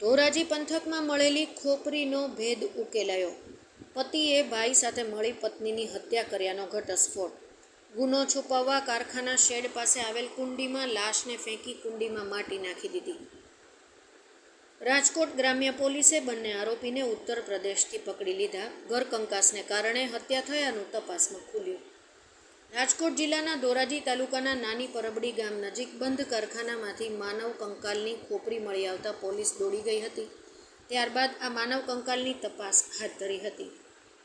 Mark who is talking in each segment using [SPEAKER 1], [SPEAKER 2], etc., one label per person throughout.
[SPEAKER 1] ધોરાજી પંથકમાં મળેલી ખોપરીનો ભેદ ઉકેલાયો. પતિએ ભાઈ સાથે મળી પત્નીની હત્યા કર્યાનો ઘટસ્ફોટ. ગુનો છુપાવવા કારખાના શેડ પાસે આવેલ કુંડીમાં લાશને ફેંકી કુંડીમાં માટી નાખી દીધી. રાજકોટ ગ્રામ્ય પોલીસે બંને આરોપીને ઉત્તર પ્રદેશથી પકડી લીધા. ઘરકંકાસને કારણે હત્યા થયાનું તપાસમાં ખુલ્યું. રાજકોટ જિલ્લાના ધોરાજી તાલુકાના નાની પરબડી ગામ નજીક બંધ કારખાનામાંથી માનવ કંકાલની ખોપરી મળી આવતા પોલીસ દોડી ગઈ હતી. ત્યારબાદ આ માનવ કંકાલની તપાસ હાથ ધરી હતી.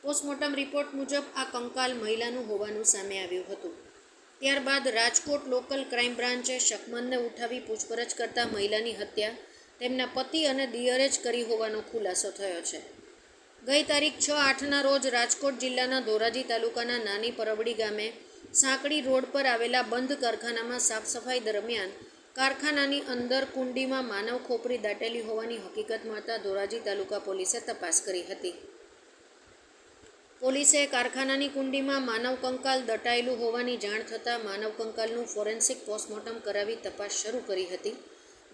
[SPEAKER 1] પોસ્ટમોર્ટમ રિપોર્ટ મુજબ આ કંકાલ મહિલાનું હોવાનું સામે આવ્યું હતું. ત્યારબાદ રાજકોટ લોકલ ક્રાઇમ બ્રાન્ચે શકમનને ઉઠાવી પૂછપરછ કરતા મહિલાની હત્યા, તેમના પતિ અને દિયરે જ કરી હોવાનો ખુલાસો થયો છે. ગઈ તારીખ છ આઠના રોજ રાજકોટ જિલ્લાના ધોરાજી તાલુકાના નાની પરબડી ગામે સાંકડી રોડ પર આવેલા બંધ કારખાનામાં સાફ સફાઈ દરમિયાન કારખાનાની અંદર કુંડીમાં માનવ ખોપરી દાટેલી હોવાની હકીકત મળતા ધોરાજી તાલુકા પોલીસે તપાસ કરી હતી. પોલીસે કારખાનાની કુંડીમાં માનવ કંકાલ દટાયેલું હોવાની જાણ થતાં માનવ કંકાલનું ફોરેન્સિક પોસ્ટમોર્ટમ કરાવી તપાસ શરૂ કરી હતી.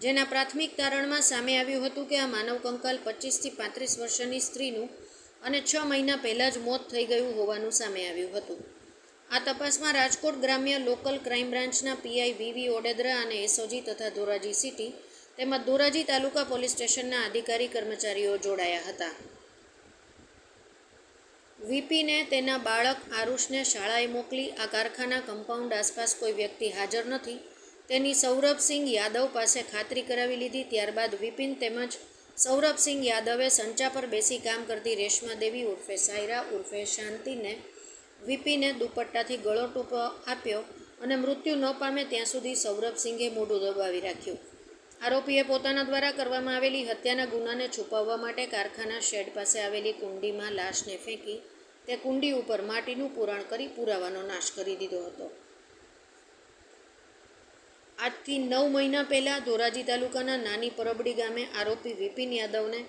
[SPEAKER 1] જેના પ્રાથમિક તારણમાં સામે આવ્યું હતું કે આ માનવ કંકાલ પચીસથી પાંત્રીસ વર્ષની સ્ત્રીનું અને છ મહિના પહેલાં જ મોત થઈ ગયું હોવાનું સામે આવ્યું હતું. આ તપાસમાં રાજકોટ ગ્રામ્ય લોકલ ક્રાઇમ બ્રાન્ચના પીઆઈ વીવી ઓડેદરા અને એસઓજી તથા ધોરાજી સિટી તેમજ ધોરાજી તાલુકા પોલીસ સ્ટેશનના અધિકારી કર્મચારીઓ જોડાયા હતા. વીપીને તેના બાળક આરુષને શાળાએ મોકલી, આ કારખાના કમ્પાઉન્ડ આસપાસ કોઈ વ્યક્તિ હાજર નથી, તેની સૌરભસિંહ યાદવ પાસે ખાતરી કરાવી લીધી, ત્યારબાદ વિપિન તેમજ સૌરભસિંહ યાદવે સંચા પર બેસી કામ કરતી રેશમા દેવી ઉર્ફે સાયરા ઉર્ફે શાંતિને વિપીને દુપટ્ટાથી ગળો ટૂંકો આપ્યો અને મૃત્યુ ન પામે ત્યાં સુધી સૌરભસિંહે મોઢું દબાવી રાખ્યું. આરોપીએ પોતાના દ્વારા કરવામાં આવેલી હત્યાના ગુનાને છુપાવવા માટે કારખાના શેડ પાસે આવેલી કુંડીમાં લાશને ફેંકી તે કુંડી ઉપર માટીનું પુરાણ કરી પુરાવાનો નાશ કરી દીધો હતો. આજથી નવ મહિના પહેલાં ધોરાજી તાલુકાના નાની પરબડી ગામે આરોપી વિપિન યાદવને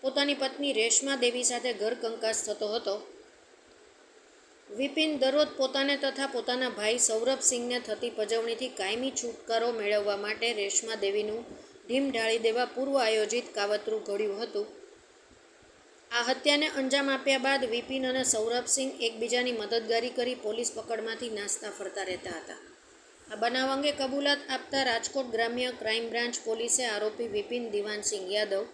[SPEAKER 1] પોતાની પત્ની રેશમા દેવી સાથે ઘર કંકાસ થતો હતો. વિપિન દરરોજ પોતાને તથા પોતાના ભાઈ સૌરભસિંહને થતી પજવણીથી કાયમી છુટકારો મેળવવા માટે રેશમા દેવીનું ઢીમ ઢાળી દેવા પૂર્વ આયોજિત કાવતરું ઘડ્યું હતું. આ હત્યાને અંજામ આપ્યા બાદ વિપિન અને સૌરભસિંહ એકબીજાની મદદગારી કરી પોલીસ પકડમાંથી નાસ્તા ફરતા રહેતા હતા. આ બનાવ અંગે કબૂલાત આપતા રાજકોટ ગ્રામ્ય ક્રાઇમ બ્રાન્ચ પોલીસે આરોપી વિપિન દિવાનસિંહ યાદવ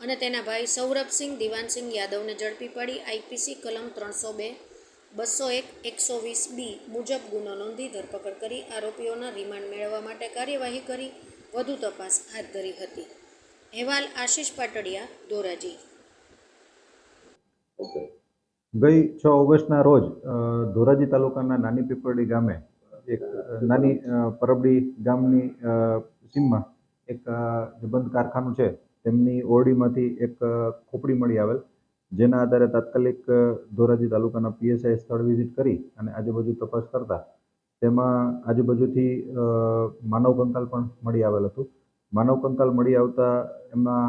[SPEAKER 1] અને તેના ભાઈ સૌરભસિંહ દિવાનસિંહ યાદવને ઝડપી પાડી આઈપીસી કલમ ત્રણસો બે બસો એક એકસો વીસ બી મુજબ ગુનો નોંધી ધરપકડ કરી આરોપીઓના રિમાન્ડ મેળવવા માટે કાર્યવાહી કરી વધુ તપાસ હાથ ધરી હતી. અહેવાલ આશીષ પાટડિયા, ધોરાજી.
[SPEAKER 2] ગઈ છ ઓગસ્ટના રોજ ધોરાજી તાલુકાના નાની પીપળી ગામે એક નાની પરબડી ગામની સીમમાં એક બંધ કારખાનું છે, તેમની ઓરડીમાંથી એક ખોપડી મળી આવેલ. જેના આધારે તાત્કાલિક ધોરાજી તાલુકાના પીએસઆઈ સ્થળ વિઝિટ કરી અને આજુબાજુ તપાસ કરતા તેમાં આજુબાજુથી માનવ કંકાલ પણ મળી આવેલ હતું. માનવ કંકાલ મળી આવતા એમાં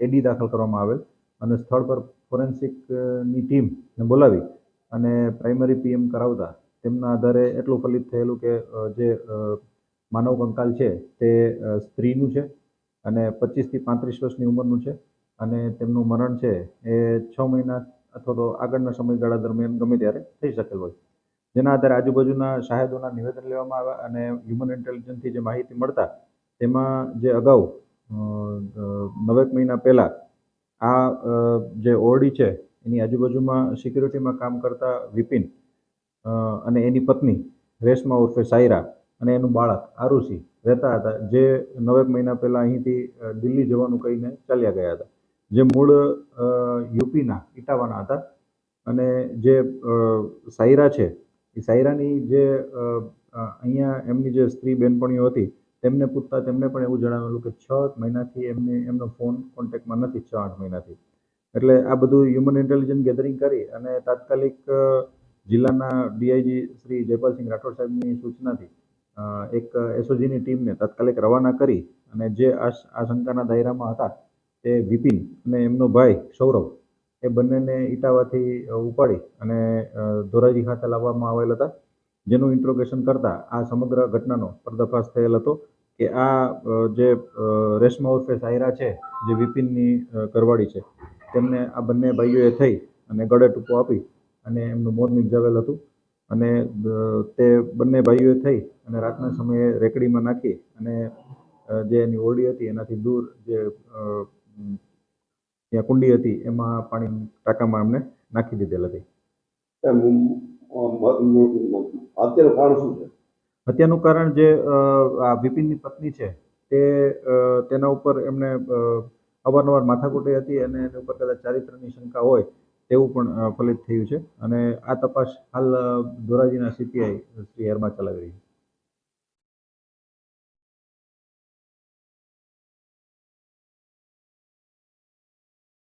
[SPEAKER 2] એડી દાખલ કરવામાં આવેલ અને સ્થળ પર ફોરેન્સિકની ટીમને બોલાવી અને પ્રાઇમરી પીએમ કરાવતા. તેમના આધારે એટલું ફલિત થયેલું કે જે માનવ કંકાલ છે તે સ્ત્રીનું છે અને પચીસથી પાંત્રીસ વર્ષની ઉંમરનું છે. અને તેમનું મરણ છે એ છ મહિના અથવા તો આગળના સમયગાળા દરમિયાન ગમે ત્યારે થઈ શકેલ હોય. જેના આધારે આજુબાજુના શાહેદોના નિવેદન લેવામાં આવ્યા અને હ્યુમન ઇન્ટેલિજન્સથી જે માહિતી મળતા, તેમાં જે અગાઉ નવેક મહિના પહેલાં આ જે ઓરડી છે, એની આજુબાજુમાં સિક્યુરિટીમાં કામ કરતા વિપિન અને એની પત્ની, રેશમા ઉર્ફે સાયરા અને એનું બાળક, આરુષિ, રહેતા હતા. જે નવેક મહિના પહેલાં અહીંથી દિલ્હી જવાનું કહીને ચાલ્યા ગયા હતા. જે મૂળ યુપીના, ઇટાવાના હતા. અને જે સાયરા છે, એ સાયરાની જે અહીંયા એમની જે સ્ત્રી બેનપણીઓ હતી, તેમને પૂછતા તેમને પણ એવું જણાવેલું કે છ મહિનાથી એમને, એમનો ફોન કોન્ટેક્ટમાં નથી, છ આઠ મહિનાથી. એટલે આ બધું હ્યુમન ઇન્ટેલિજન્સ ગેધરિંગ કરી અને તાત્કાલિક જિલ્લાના ડીઆઈજી શ્રી જયપાલસિંહ રાઠોડ સાહેબની સૂચનાથી એક એસઓજીની ટીમને તાત્કાલિક રવાના કરી અને જે આ શંકાના દાયરામાં હતા તે વિપિન અને એમનો ભાઈ સૌરભ, એ બંનેને ઇટાવાથી ઉપાડી અને ધોરાજી ખાતે લાવવામાં આવેલ હતા. જેનું ઇન્ટ્રોગેશન કરતા આ સમગ્ર ઘટનાનો પર્દાફાશ થયેલ હતો કે આ જે રેશમા ઉર્ફે સાયરા છે, જે વિપિનની કરવાડી છે, તેમને આ બંને ભાઈઓએ થઈ અને ગળે ટૂંકો આપી અને એમનું મોત નિપજાવેલ હતું. અને તે બંને ભાઈઓએ થઈ અને રાતના સમયે રેકડીમાં નાખી અને જે એની ઓરડી હતી એનાથી દૂર જે ત્યાં કુંડી હતી એમાં પાણી ટાંકામાં એમને નાખી દીધેલ હતી.
[SPEAKER 3] અત્યારનું કારણ શું છે?
[SPEAKER 2] હત્યાનું કારણ જે આ વિપિનની પત્ની છે તે તેના ઉપર એમને અવારનવાર માથાકૂટી હતી અને એની ઉપર કદાચ ચારિત્રની શંકા હોય તેવું પણ ફલિત થયું છે. અને આ તપાસ હાલ ધોરાજીના સીપીઆઈ શ્રી હેરમાં ચલાવી રહી છે.